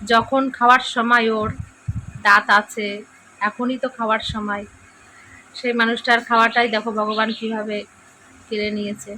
যখন খাওয়ার সময় ওর দাঁত আছে, এখনই তো খাওয়ার সময়। সেই মানুষটার খাওয়াটাই দেখো ভগবান কীভাবে কেড়ে নিয়েছে।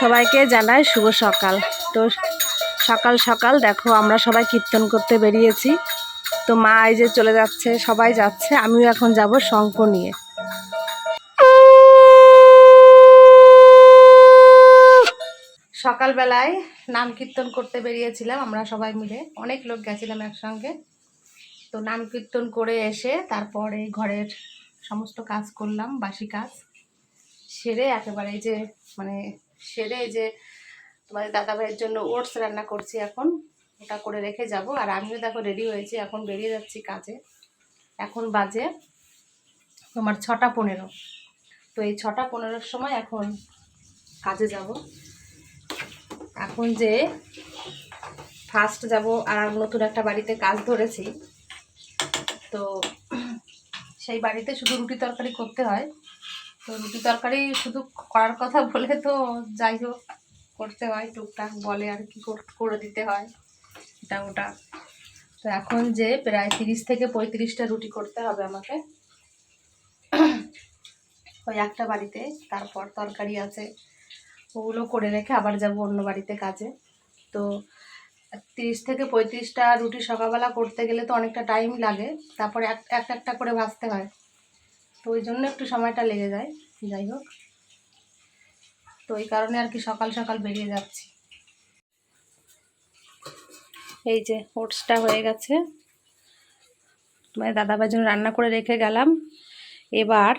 সবাইকে জানাই শুভ সকাল। তো সকাল সকাল দেখো আমরা সবাই কীর্তন করতে বেরিয়েছি। তো মা এই যে চলে যাচ্ছে, সবাই যাচ্ছে, আমিও এখন যাব শঙ্খ নিয়ে। সকালবেলায় নাম কীর্তন করতে বেরিয়েছিলাম আমরা সবাই মিলে। অনেক লোক গেছিলাম একসঙ্গে। তো নাম কীর্তন করে এসে তারপরে ঘরের সমস্ত কাজ করলাম, বাসি কাজ। সেরে একেবারে যে মানে সেরে যে তোমাদের দাদা ভাইয়ের জন্য ওটস রান্না করছি এখন। ওটা করে রেখে যাব। আর আমিও দেখো রেডি হয়েছি, এখন বেরিয়ে যাচ্ছি কাজে। এখন বাজে তোমার ছটা পনেরো। তো এই ছটা পনেরোর সময় এখন কাজে যাব। এখন যে ফার্স্ট যাব আর নতুন একটা বাড়িতে কাজ ধরেছি, তো সেই বাড়িতে শুধু রুটি তরকারি করতে হয়। তো রুটি তরকারি শুধু করার কথা বলে তো যাই হোক, করতে হয়, টুকটাক বলে আর কি কর- দিতে হয়, এটা ওটা। তো এখন যে প্রায় তিরিশ থেকে পঁয়ত্রিশটা রুটি করতে হবে আমাকে। ওই একটা বাড়িতে, তারপর তরকারি আছে। ওগুলো করে রেখে আবার যাব অন্য বাড়িতে কাজে। তো তিরিশ থেকে পঁয়ত্রিশটা রুটি সকালবেলা করতে গেলে তো অনেকটা টাইম লাগে। তারপরে এক একটা করে ভাজতে হয়। তো ওই জন্য একটু সময়টা লেগে যায়। যাই হোক। তো ওই কারণে আর কি সকাল সকাল বেরিয়ে যাচ্ছি। এই যে ওটসটা হয়ে গেছে। তোমার দাদাবার জন্য রান্না করে রেখে গেলাম। এবার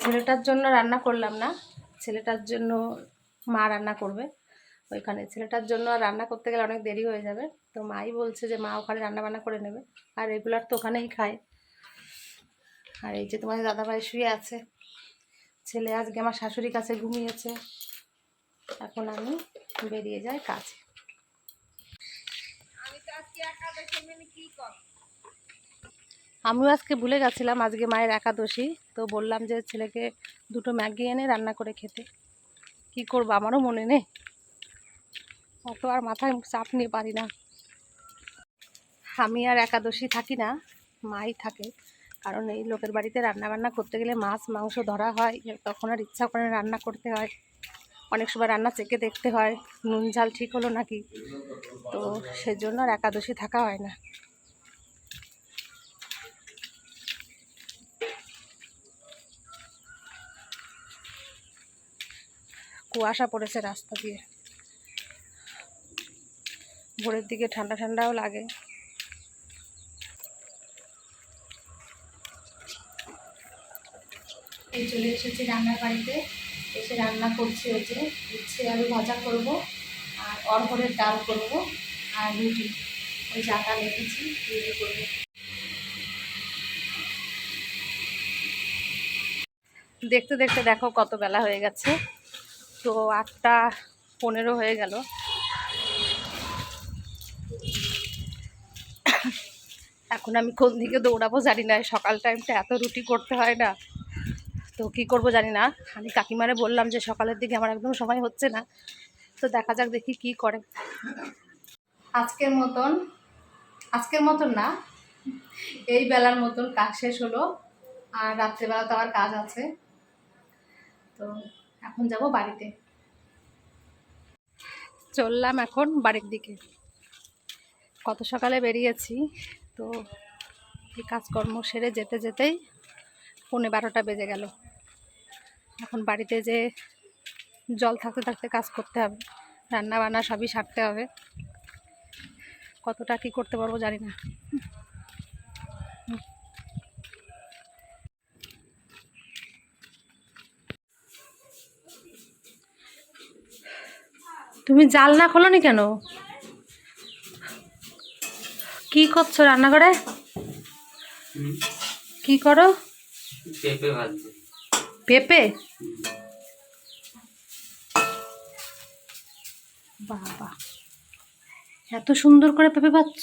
ছেলেটার জন্য রান্না করলাম না। ছেলেটার জন্য মা রান্না করবে ওইখানে। ছেলেটার জন্য আর রান্না করতে গেলে অনেক দেরি হয়ে যাবে। তো মাই বলছে যে মা ওখানে রান্না বান্না করে নেবে। আর রেগুলার তো ওখানেই খায়। আর এই যে তোমাদের দাদাভাই শুয়ে আছে। ছেলে আজকে আমার শাশুড়ির কাছে ঘুমিয়েছে। এখন আমি বেরিয়ে যাই কাজে। আমিও আজকে ভুলে গেছিলাম আজকে মায়ের একাদশী। তো বললাম যে ছেলেকে দুটো ম্যাগি এনে রান্না করে খেতে। কি করব? আমারও মনে নেই। অত আর মাথায় চাপ নিয়ে পারি না। আমি আর একাদশী থাকি না, মাই থাকে। কারণ এই লোকের বাড়িতে রান্না বান্না করতে গেলে মাছ, মাংস ধরা হয়, তখন আর ইচ্ছা করে রান্না করতে হয়। অনেক সময় রান্না চেকে দেখতে হয়, নুন ঝাল ঠিক হলো নাকি? তো সেজন্য আর একাদশী থাকা হয় না। কুয়াশা পড়েছে রাস্তা দিয়ে। ভোরের দিকে ঠান্ডা ঠান্ডাও লাগে। এই চলে এসেছি রান্নার বাড়িতে। এসে রান্না করছি ওই যে উচ্ছে আলু ভাজা করব আর অরহরের ডাল করব আর রুটি। ওই জাটা লেগেছি রুটি করব। দেখতে দেখতে দেখো কত বেলা হয়ে গেছে। তো আটটা পনেরো হয়ে গেল। এখন আমি কোন দিকে দৌড়াবো জানি না সকাল টাইমটা এত রুটি করতে হয় না। তো কি করব জানি না, আমি কাকিমারে বললাম যে সকালের দিকে আমার একদম সময় হচ্ছে না, তো দেখা যাক দেখি কি করে। আজকের মতন আজকের মতন না, এই বেলার মতন কাজ শেষ হলো, আর রাত্রেবেলা তো আমার কাজ আছে। তো এখন যাব বাড়িতে। চললাম এখন বাড়ির দিকে। কত সকালে বেরিয়েছি, তো এই কাজকর্ম সেরে যেতে যেতেই পৌনে বারোটা বেজে গেল। এখন বাড়িতে যে জল থাকতে থাকতে কাজ করতে হবে রান্না বান্না সবই সারতে হবে। কতটা কী করতে পারব জানি না। তুমি জালনা খোলনি কেন? কি করছ রান্নাঘরে? কি করো? পেঁপে বাবা এত সুন্দর করে পেঁপে পাচ্ছ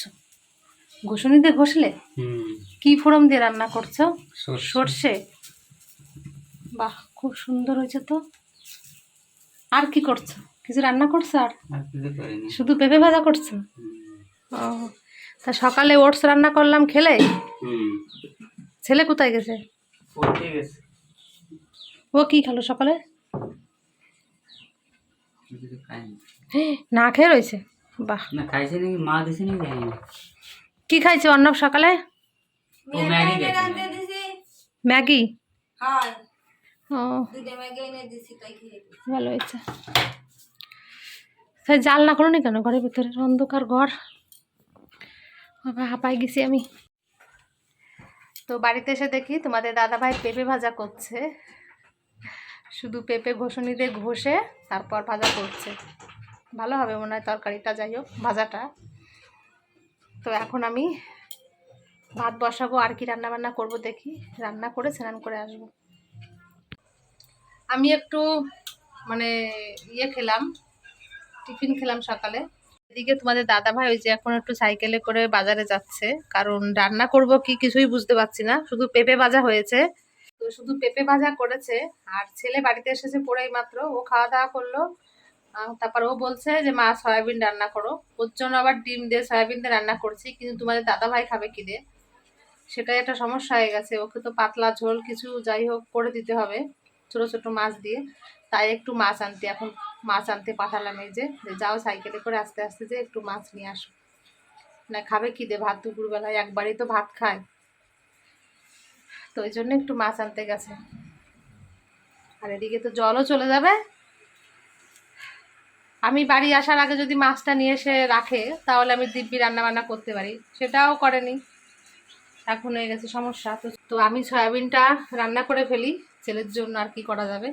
দিয়ে ঘষলে? কি ফোড়ন দিয়ে রান্না করছ? সর্ষে? বাহ খুব সুন্দর হয়েছে তো। আর কি করছ? কিছু রান্না করছ আর? শুধু পেঁপে ভাজা করছ? ও তা সকালে ওটস রান্না করলাম খেলে? ছেলে কোথায় গেছে? ও কি খেলো সকালে? না খেয়ে রয়েছে? বাহ। না খাইছে নাকি? মা দিছে নাকি কি খাইছে অর্ণব সকালে? ম্যাগি হ্যাঁ। ও। দুটো ম্যাগি এনে দিছি তাই খেয়ে ভালো হয়েছে। জাল না করো কেন? ঘরের ভিতরে অন্ধকার ঘর। হাঁপাই গেছি আমি। তো বাড়িতে এসে দেখি তোমাদের দাদা ভাই পেঁপে ভাজা করছে। শুধু পেঁপে ঘষণি দিয়ে ঘষে তারপর ভাজা করছে। ভালো হবে মনে হয় তরকারিটা, যাই হোক, ভাজাটা। তো এখন আমি ভাত বসাবো, আর কি রান্না বান্না করব দেখি। রান্না করে স্নান করে আসব। আমি একটু মানে ইয়ে খেলাম। টিফিন খেলাম সকালে। এদিকে তোমাদের দাদা ভাই ওই যে এখন একটু সাইকেলে করে বাজারে যাচ্ছে। কারণ রান্না করব কি কিছুই বুঝতে পারছি না। শুধু পেঁপে ভাজা হয়েছে। তো শুধু পেঁপে ভাজা করেছে। আর ছেলে বাড়িতে এসেছে পড়েই মাত্র। ও খাওয়া দাওয়া করল। তারপর ও বলছে যে, মা, সয়াবিন রান্না করো। ওর জন্য আবার ডিম দিয়ে সয়াবিন দিয়ে রান্না করছি। কিন্তু তোমাদের দাদা ভাই খাবে কি দিয়ে? সেটাই একটা সমস্যা হয়ে গেছে। ওকে তো পাতলা ঝোল কিছু যাই হোক করে দিতে হবে। ছোট ছোট মাছ দিয়ে। তাই একটু মাছ আনতে। এখন মাছ আনতে পাঠালাম এই যে যাও সাইকেলে করে আস্তে আস্তে যে একটু মাছ নিয়ে আসো। না, খাবে কি দে ভাত দুপুরবেলায় একবারই তো ভাত খায়। তো ওই জন্য একটু মাছ আনতে গেছে। আর এদিকে তো জলও চলে যাবে। আমি বাড়ি আসার আগে যদি মাছটা নিয়ে এসে রাখে, তাহলে আমি দিব্যি রান্না বান্না করতে পারি। সেটাও করেনি। এখন হয়ে গেছে সমস্যা। তো তো আমি সয়াবিনটা রান্না করে ফেলি, ছেলের জন্য আর কি করা যাবে।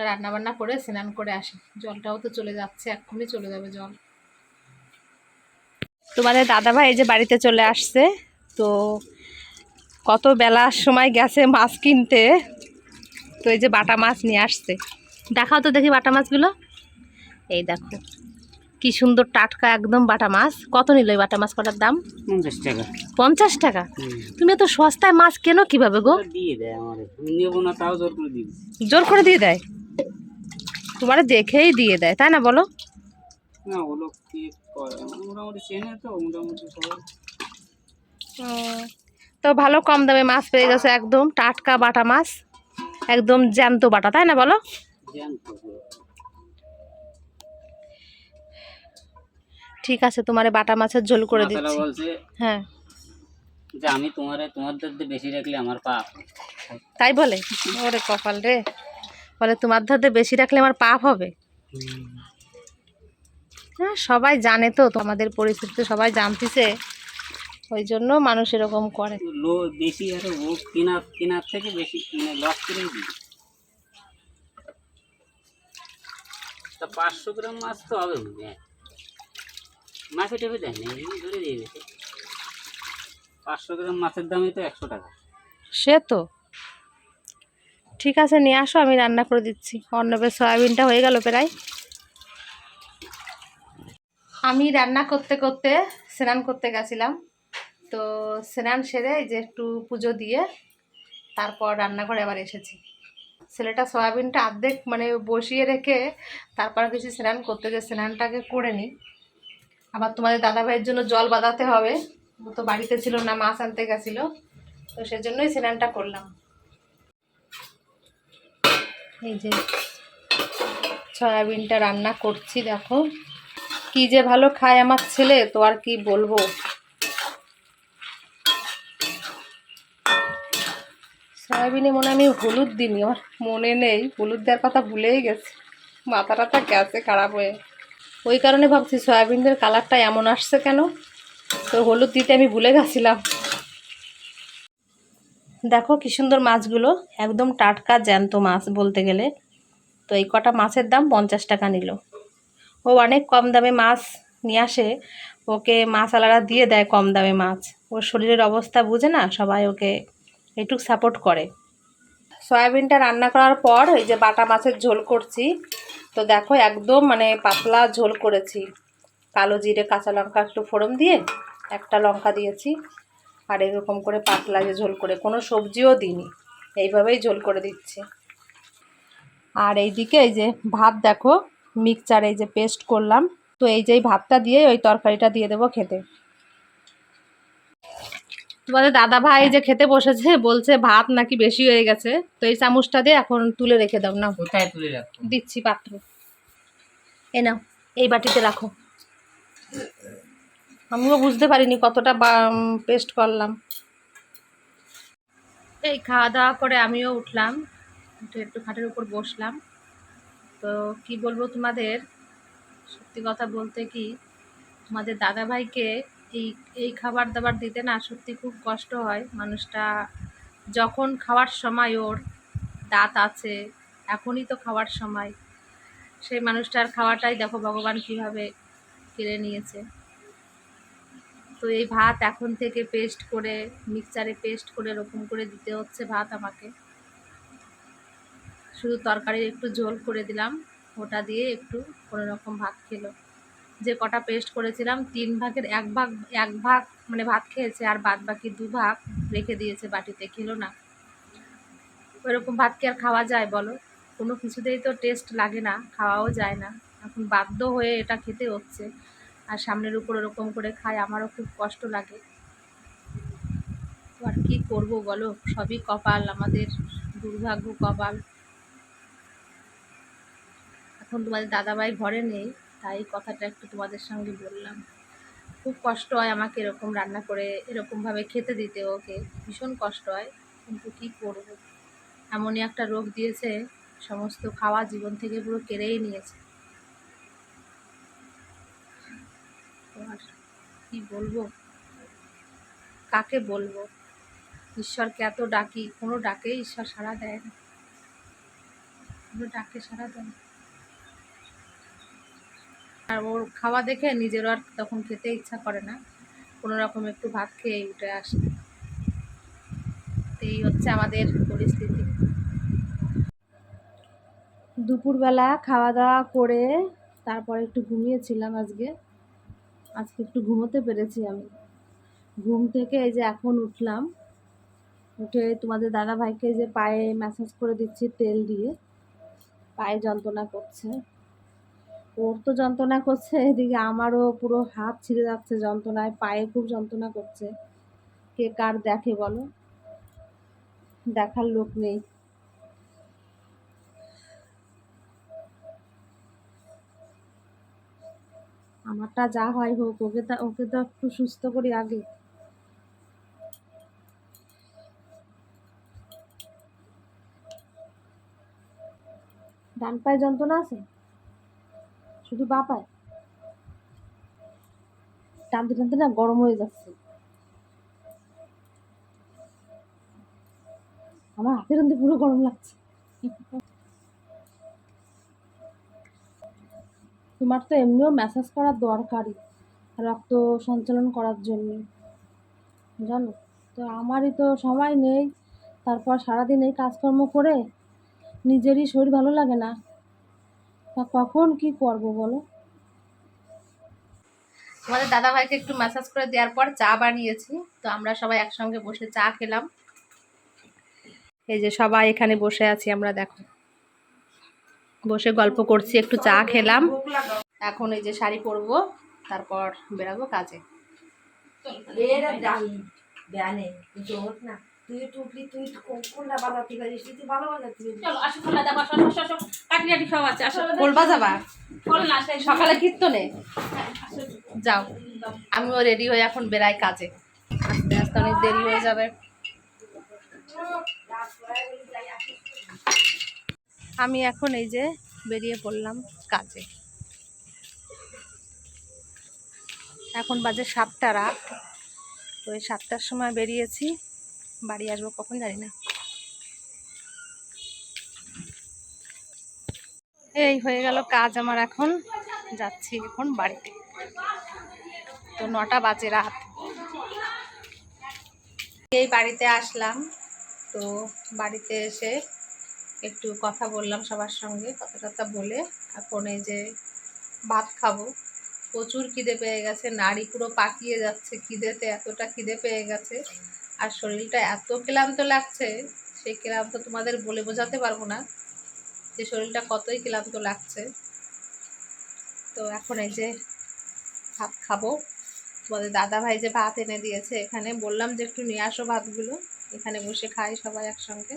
ওটা রান্না বান্না করে স্নান করে আসি। জলটাও তো চলে যাচ্ছে এক্ষুনি চলে যাবে জল। তোমাদের দাদা ভাই এই যে বাড়িতে চলে আসছে তো কত বেলার সময় গেছে মাছ কিনতে তো এই যে বাটা মাছ নিয়ে আসছে। দেখাও তো দেখি বাটা মাছগুলো। এই দেখো কি সুন্দর টাটকা একদম বাটা মাছ। কত নিল এই বাটা মাছ কটার দাম? পঞ্চাশ টাকা। পঞ্চাশ টাকা? তুমি এত সস্তায় মাছ কেনো কীভাবে গো? দিয়ে দেয় আমার আমি নেব না তাও জোর করে দিয়ে দিচ্ছি। জোর করে দিয়ে দেয়? তোমার দেখেই দিয়ে দেয় তাই না বলো? না ওগুলো কি মোটামুটি চেনে তো মোটামুটি তো ভালো কম দামে মাছ পেয়ে গেছে একদম টাটকা বাটা মাছ একদম জ্যান্ত বাটা তাই না বলো? ঠিক আছে তোমার বাটা মাছের ঝোল করে দিচ্ছি। হ্যাঁ। যে আমি তোমার তোমাদের বেশি রাখলে আমার পাপ। তাই বলে? ওরে কপাল রে। বলে তোমার ধরতে বেশি রাখলে আমার পাপ হবে। হ্যাঁ সবাই জানে তো তোমাদের পরিস্থিতি তো সবাই জানতেছে। ওই জন্য মানুষ এরকম করে। বেশি আর ও কেনার থেকে বেশি লস দিই তা পাঁচশো গ্রাম মাছ তো হবে হয়। মাছে টেপে দেয় না ধরে দিয়ে দিতে পাঁচশো গ্রাম মাছের দামই তো একশো টাকা। সে তো। ঠিক আছে, নিয়ে আসো, আমি রান্না করে দিচ্ছি। অর্ণবের সয়াবিনটা হয়ে গেল প্রায়। আমি রান্না করতে করতে স্নান করতে গেছিলাম। তো স্নান সেরে যে একটু পুজো দিয়ে তারপর রান্নাঘরে আবার এসেছি। ছেলেটা সয়াবিনটা অর্ধেক মানে বসিয়ে রেখে তারপর কিছু স্নান করতে যে স্নানটাকে করে নিই। আবার তোমাদের দাদা ভাইয়ের জন্য জল বাঁধাতে হবে। তো বাড়িতে ছিল না, মাছ আনতে গেছিল। তো সেজন্যই স্নানটা করলাম। এই যে সয়াবিনটা রান্না করছি, দেখো। কি যে ভালো খায় আমার ছেলে, তো আর কি বলব। সয়াবিনে মনে আমি হলুদ দিইনি, আমার মনে নেই। হলুদ দেওয়ার কথা ভুলেই গেছে। মাথা টাথা গেছে খারাপ হয়ে। ওই কারণে ভাবছি সয়াবিনদের কালারটা এমন আসছে কেন? তো হলুদ দিতে আমি ভুলে গেছিলাম। দেখো কি সুন্দর মাছগুলো, একদম টাটকা জ্যান্ত মাছ বলতে গেলে। তো এই কটা মাছের দাম পঞ্চাশ টাকা নিল। ও অনেক কম দামে মাছ নিয়ে আসে, ওকে মাছওয়ালারা দিয়ে দেয় কম দামে মাছ। ওর শরীরের অবস্থা বুঝে না, সবাই ওকে একটু সাপোর্ট করে। সয়াবিনটা রান্না করার পর এই যে বাটা মাছের ঝোল করছি। তো দেখো একদম মানে পাতলা ঝোল করেছি। কালো জিরে, কাঁচা লঙ্কা একটু ফোড়ন দিয়ে, একটা লঙ্কা দিয়েছি। আর এরকম করে পাতলা যে ঝোল করে কোনো সবজিও দিইনি। এইভাবেই ঝোল করে দিচ্ছি। আর এইদিকে এই যে ভাত দেখো মিক্সচার এই যে পেস্ট করলাম। তো এই যে ভাতটা দিয়ে ওই তরকারিটা দিয়ে দেবো খেতে। তোমাদের দাদা ভাই যে খেতে বসেছে বলছে ভাত নাকি বেশি হয়ে গেছে। তো এই চামচটা দিয়ে এখন তুলে রেখে দাও না কোথায় তুলে রাখো দিচ্ছি পাত্র। এ নাও এই বাটিতে রাখো। আমিও বুঝতে পারিনি কতটা পেস্ট করলাম। এই খাওয়া দাওয়া করে আমিও উঠলাম, উঠে একটু খাটের উপর বসলাম। তো কি বলব তোমাদের? সত্যি কথা বলতে কি, তোমাদের দাদা ভাইকে এই এই খাবার দাবার দিতে না সত্যি খুব কষ্ট হয়। মানুষটা যখন খাওয়ার সময় ওর দাঁত আছে, এখনই তো খাওয়ার সময়। সেই মানুষটার খাওয়াটাই দেখো ভগবান কীভাবে কেড়ে নিয়েছে। তো এই ভাত এখন থেকে পেস্ট করে মিক্সচারে পেস্ট করে, এরকম করে দিতে হচ্ছে ভাত আমাকে। শুধু তরকারির একটু ঝোল করে দিলাম, ওটা দিয়ে একটু কোনো রকম ভাত খেলো। যে কটা পেস্ট করেছিলাম, তিন ভাগের এক ভাগ এক ভাগ মানে ভাত খেয়েছে, আর বাদ বাকি দু ভাগ রেখে দিয়েছে বাটিতে, খেলো না। ওইরকম ভাত কি আর খাওয়া যায় বলো? কোনো কিছুতেই তো টেস্ট লাগে না, খাওয়াও যায় না। এখন বাধ্য হয়ে এটা খেতে হচ্ছে। আর সামনের উপর ওরকম করে খাই আমারও খুব কষ্ট লাগে। আর কী করব বলো? সবই কপাল, আমাদের দুর্ভাগ্য কপাল। এখন তোমাদের দাদাভাই ঘরে নেই, তাই কথাটা একটু তোমাদের সঙ্গে বললাম। খুব কষ্ট হয় আমাকে এরকম রান্না করে, এরকমভাবে খেতে দিতে ওকে। ভীষণ কষ্ট হয়, কিন্তু কী করব? এমনই একটা রোগ দিয়েছে, সমস্ত খাওয়া জীবন থেকে পুরো কেড়েই নিয়েছে তো আর কি বলব? কাকে বলব? ঈশ্বরকে এত ডাকি, কোনো ডাকে ঈশ্বর সাড়া দেয় না। কোনো ডাকে সাড়া দেয় না। আর ওর খাওয়া দেখে নিজেরও আর তখন খেতে ইচ্ছা করে না। কোনো রকম একটু ভাত খেয়ে উঠে আসে। এই হচ্ছে আমাদের পরিস্থিতি। দুপুরবেলা খাওয়া দাওয়া করে তারপর একটু ঘুমিয়েছিলাম আজকে। আজকে একটু ঘুমোতে পেরেছি আমি। ঘুম থেকে এই যে এখন উঠলাম, উঠে তোমাদের দাদা ভাইকে যে পায়ে ম্যাসাজ করে দিচ্ছি তেল দিয়ে। পায়ে যন্ত্রণা করছে। ওর তো যন্ত্রণা করছে, এদিকে আমারও পুরো হাত ছিঁড়ে যাচ্ছে যন্ত্রণায়, পায়ে খুব যন্ত্রণা করছে। কে কার দেখে বলো? দেখার লোক নেই। আমারটা যা হয় হোক, ওকে তা, ওকে তো একটু সুস্থ করি আগে। ডান পায়ে যন্ত্রণা আছে? শুধু বা পায়? টানতে টানতে না গরম হয়ে যাচ্ছে। আমার হাতের পুরো গরম লাগছে। তোমার তো এমনিও ম্যাসাজ করার দরকারই, রক্ত সঞ্চালন করার জন্য। জানো? তো আমারই তো সময় নেই, তারপর সারাদিন এই কাজকর্ম করে নিজেরই শরীর ভালো লাগে না। তা কখন কি করব বলো? আমাদের দাদা ভাইকে একটু ম্যাসাজ করে দেওয়ার পর চা বানিয়েছি, তো আমরা সবাই একসঙ্গে বসে চা খেলাম। এই যে সবাই এখানে বসে আছি আমরা, দেখো। বসে গল্প করছি একটু চা খেলাম। এখন এই যে শাড়ি পরবো তারপর বেরাবো কাজে। সকালে কীর্তনে? যাও। আমিও রেডি হয়ে এখন বেরাই কাজে। আস্তে আস্তে অনেক দেরি হয়ে যাবে। আমি এখন এই যে বেরিয়ে পড়লাম কাজে। এখন বাজে সাতটা রাত। তো এই সাতটার সময় বেরিয়েছি। বাড়ি আসব কখন জানি না। এই হয়ে গেল কাজ আমার এখন। যাচ্ছি এখন বাড়িতে। তো নটা বাজে রাত। এই বাড়িতে আসলাম। তো বাড়িতে এসে একটু কথা বললাম সবার সঙ্গে কথা টথা বলে এখন এই যে ভাত খাব। প্রচুর খিদে পেয়ে গেছে, নাড়ি পুরো পাকিয়ে যাচ্ছে খিদেতে, এতটা খিদে পেয়ে গেছে। আর শরীরটা এত ক্লান্ত লাগছে, সেই ক্লান্ত তোমাদের বলে বোঝাতে পারব না যে শরীরটা কতই ক্লান্ত লাগছে। তো এখন এই যে ভাত খাব। তোমাদের দাদা ভাই যে ভাত এনে দিয়েছে, এখানে বললাম যে একটু নিয়ে আসো ভাতগুলো, এখানে বসে খাই সবাই একসঙ্গে।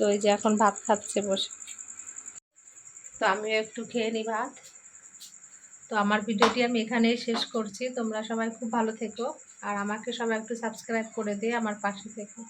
তো এই যে এখন ভাত খাচ্ছে বসে। তো আমিও একটু খেয়ে নিই ভাত। তো আমার ভিডিওটি আমি এখানেই শেষ করছি। তোমরা সবাই খুব ভালো থেকো। আর আমাকে সবাই একটু সাবস্ক্রাইব করে দিয়ে আমার পাশে থেকো।